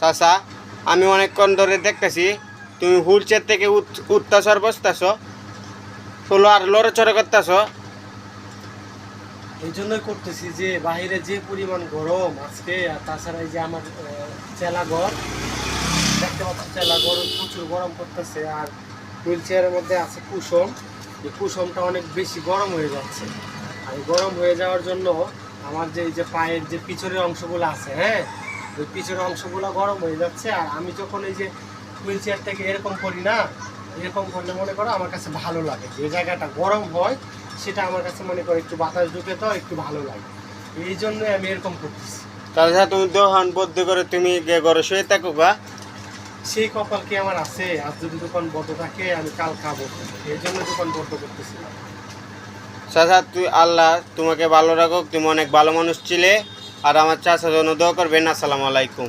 চাচা, আমি অনেকক্ষণ ধরে দেখতেছি, তুমি হুইল চেয়ার থেকে আর বসতাছ। হলো আর লড়াচড়া করতেছ। এই জন্যই করতেছি যে বাইরে যে পরিমাণ গরম আজকে, আর তাছাড়া এই যে আমার চেলা ঘর, দেখতে পাচ্ছি চেলা ঘর প্রচুর গরম করতেছে আর হুইল চেয়ারের মধ্যে আছে কুসুম। এই কুসুমটা অনেক বেশি গরম হয়ে যাচ্ছে। আর গরম হয়ে যাওয়ার জন্য আমার যে, এই যে পায়ের যে পিছনের অংশগুলো আছে হ্যাঁ ওই পিছনের অংশগুলো গরম হয়ে যাচ্ছে আর আমি যখন এই যে হুইল চেয়ার থেকে এরকম করি না এরকম করলে মনে করো আমার কাছে ভালো লাগে। যে জায়গাটা গরম হয় সেটা আমার কাছে মনে করো একটু বাতাস ঢুকে তো একটু ভালো লাগে। এই জন্য আমি এরকম করতেছি। তাছাড়া তুমি দোকান বদ্ধ করে তুমি ঘরে শুয়ে থাকো গা। সেই কপাল কি আমার আছে? আর যদি দোকান বন্ধ থাকে আমি কাল খাব। এই জন্য দোকান বন্ধ করতেছি। না চাচা তুই আল্লাহ তোমাকে ভালো রাখুক তুমি অনেক ভালো মানুষ ছিলে। আর আমার চাষের জন্য করবেন। আসসালামু আলাইকুম।